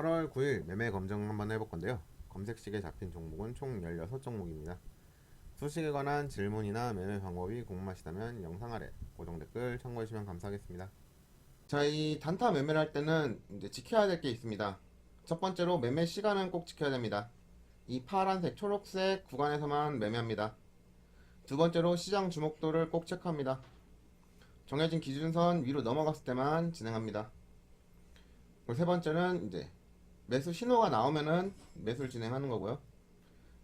8월 9일 매매 검정 한번 해볼 건데요. 검색식에 잡힌 종목은 총 16종목입니다. 수식에 관한 질문이나 매매 방법이 궁금하시다면 영상 아래 고정 댓글 참고해 주시면 감사하겠습니다. 자, 이 단타 매매를 할 때는 이제 지켜야 될 게 있습니다. 첫 번째로 매매 시간은 꼭 지켜야 됩니다. 이 파란색, 초록색 구간에서만 매매합니다. 두 번째로 시장 주목도를 꼭 체크합니다. 정해진 기준선 위로 넘어갔을 때만 진행합니다. 세 번째는 이제 매수 신호가 나오면은 매수를 진행하는 거고요.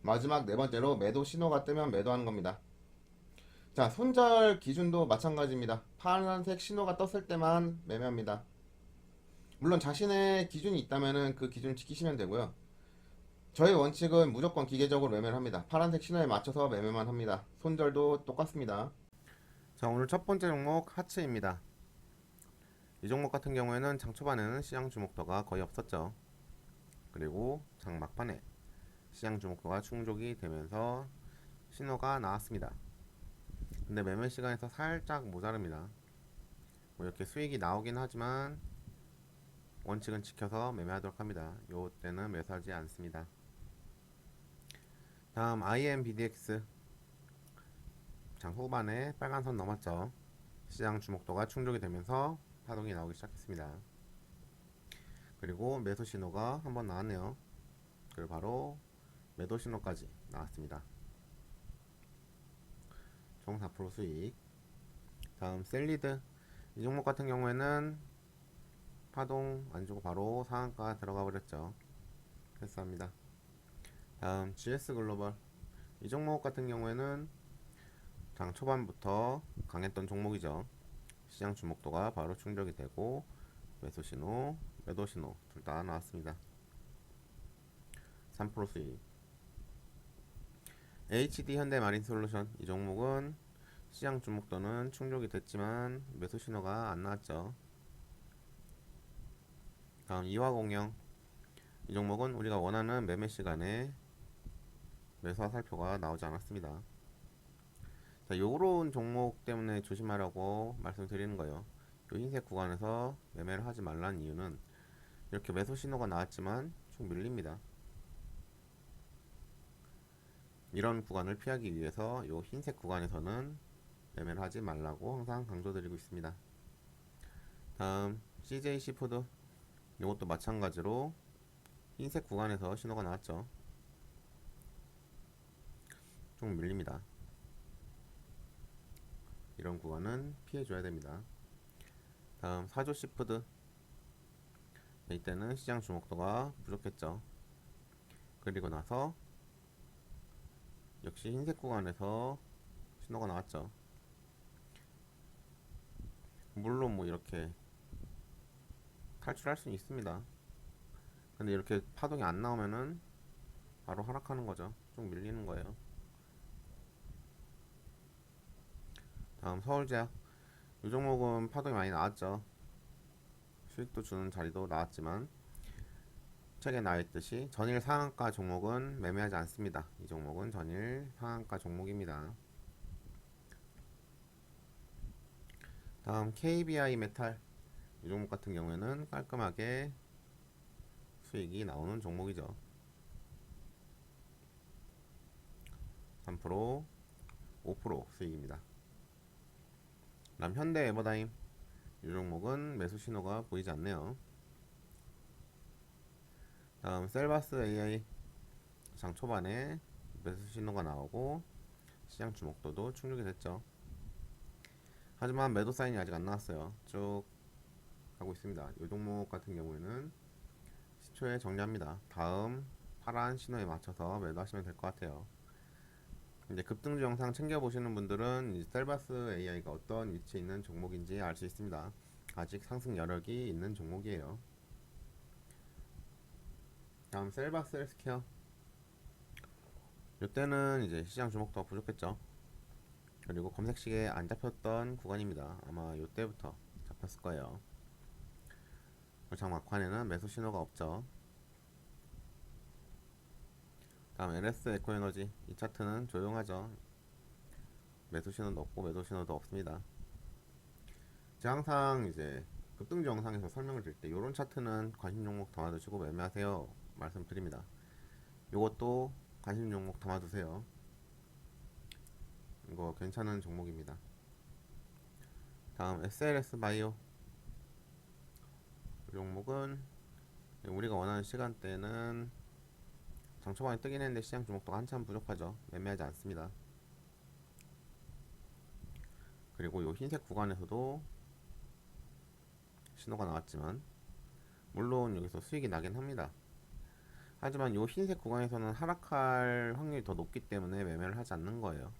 마지막 네 번째로 매도 신호가 뜨면 매도하는 겁니다. 자, 손절 기준도 마찬가지입니다. 파란색 신호가 떴을 때만 매매합니다. 물론 자신의 기준이 있다면은 그 기준을 지키시면 되고요. 저의 원칙은 무조건 기계적으로 매매를 합니다. 파란색 신호에 맞춰서 매매만 합니다. 손절도 똑같습니다. 자, 오늘 첫 번째 종목 하츠입니다. 이 종목 같은 경우에는 장 초반에는 시장 주목도가 거의 없었죠. 그리고 장 막판에 시장 주목도가 충족이 되면서 신호가 나왔습니다. 근데 매매 시간에서 살짝 모자릅니다. 뭐 이렇게 수익이 나오긴 하지만 원칙은 지켜서 매매하도록 합니다. 요 때는 매수하지 않습니다. 다음 IMBDX 장 후반에 빨간 선 넘었죠. 시장 주목도가 충족이 되면서 파동이 나오기 시작했습니다. 그리고 매수 신호가 한 번 나왔네요. 그리고 바로 매도 신호까지 나왔습니다. 총 4% 수익. 다음 셀리드 이 종목 같은 경우에는 파동 안 주고 바로 상한가 들어가 버렸죠. 패스합니다. 다음 GS 글로벌 이 종목 같은 경우에는 장 초반부터 강했던 종목이죠. 시장 주목도가 바로 충족이 되고 매수 신호, 매도 신호 둘 다 나왔습니다. 3% 수익. HD 현대 마린 솔루션 이 종목은 시장 주목도는 충족이 됐지만 매수 신호가 안 나왔죠. 다음 이화공영 이 종목은 우리가 원하는 매매 시간에 매수와 살표가 나오지 않았습니다. 자, 요런 종목 때문에 조심하라고 말씀드리는 거예요. 요 흰색 구간에서 매매를 하지 말라는 이유는 이렇게 매수 신호가 나왔지만 쭉 밀립니다. 이런 구간을 피하기 위해서 요 흰색 구간에서는 매매를 하지 말라고 항상 강조드리고 있습니다. 다음 CJ 시푸드 이것도 마찬가지로 흰색 구간에서 신호가 나왔죠. 좀 밀립니다. 이런 구간은 피해줘야 됩니다. 다음 사조 시푸드 이때는 시장 주목도가 부족했죠. 그리고 나서 역시 흰색 구간에서 신호가 나왔죠. 물론 뭐 이렇게 탈출할 수는 있습니다. 근데 이렇게 파동이 안 나오면은 바로 하락하는 거죠. 좀 밀리는 거예요. 다음 서울제약 이 종목은 파동이 많이 나왔죠. 수익도 주는 자리도 나왔지만 책에 나와 있듯이 전일 상한가 종목은 매매하지 않습니다. 이 종목은 전일 상한가 종목입니다. 다음 KBI 메탈 이 종목 같은 경우에는 깔끔하게 수익이 나오는 종목이죠. 3% 5% 수익입니다. 다음 현대 에버다임 이 종목은 매수 신호가 보이지 않네요. 다음 셀바스 AI 장 초반에 매수 신호가 나오고 시장 주목도도 충족이 됐죠. 하지만 매도 사인이 아직 안 나왔어요. 쭉 하고 있습니다. 이 종목 같은 경우에는 10초에 정리합니다. 다음 파란 신호에 맞춰서 매도하시면 될 것 같아요. 이제 급등주 영상 챙겨보시는 분들은 이 셀바스 AI가 어떤 위치에 있는 종목인지 알 수 있습니다. 아직 상승 여력이 있는 종목이에요. 다음 셀바스 헬스케어 이때는 이제 시장 주목도가 부족했죠. 그리고 검색식에 안 잡혔던 구간입니다. 아마 이때부터 잡혔을 거예요. 장 막판에는 매수 신호가 없죠. 다음 LS 에코에너지 이 차트는 조용하죠. 매수 신호도 없고 매도 신호도 없습니다. 제가 항상 이제 급등주 영상에서 설명을 드릴 때 이런 차트는 관심 종목 담아두시고 매매하세요 말씀드립니다. 요것도 관심 종목 담아두세요. 이거 괜찮은 종목입니다. 다음 SLS 바이오 이 종목은 우리가 원하는 시간대는 장 초반에 뜨긴 했는데 시장 주목도가 한참 부족하죠. 매매하지 않습니다. 그리고 요 흰색 구간에서도 신호가 나왔지만 물론 여기서 수익이 나긴 합니다. 하지만 요 흰색 구간에서는 하락할 확률이 더 높기 때문에 매매를 하지 않는 거예요.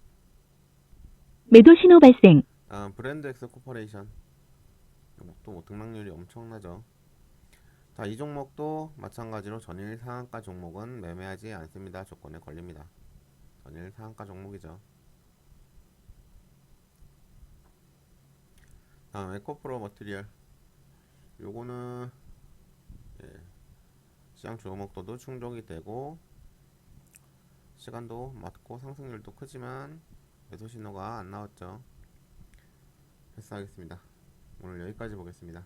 매도 신호 발생. 아, 브랜드 엑스 코퍼레이션 이것도 뭐 등락률이 엄청나죠. 자, 이 종목도 마찬가지로 전일 상한가 종목은 매매하지 않습니다. 조건에 걸립니다. 전일 상한가 종목이죠. 다음 에코프로 머티리얼 요거는 예, 시장 주목도도 충족이 되고 시간도 맞고 상승률도 크지만 매수 신호가 안 나왔죠. 패스하겠습니다. 오늘 여기까지 보겠습니다.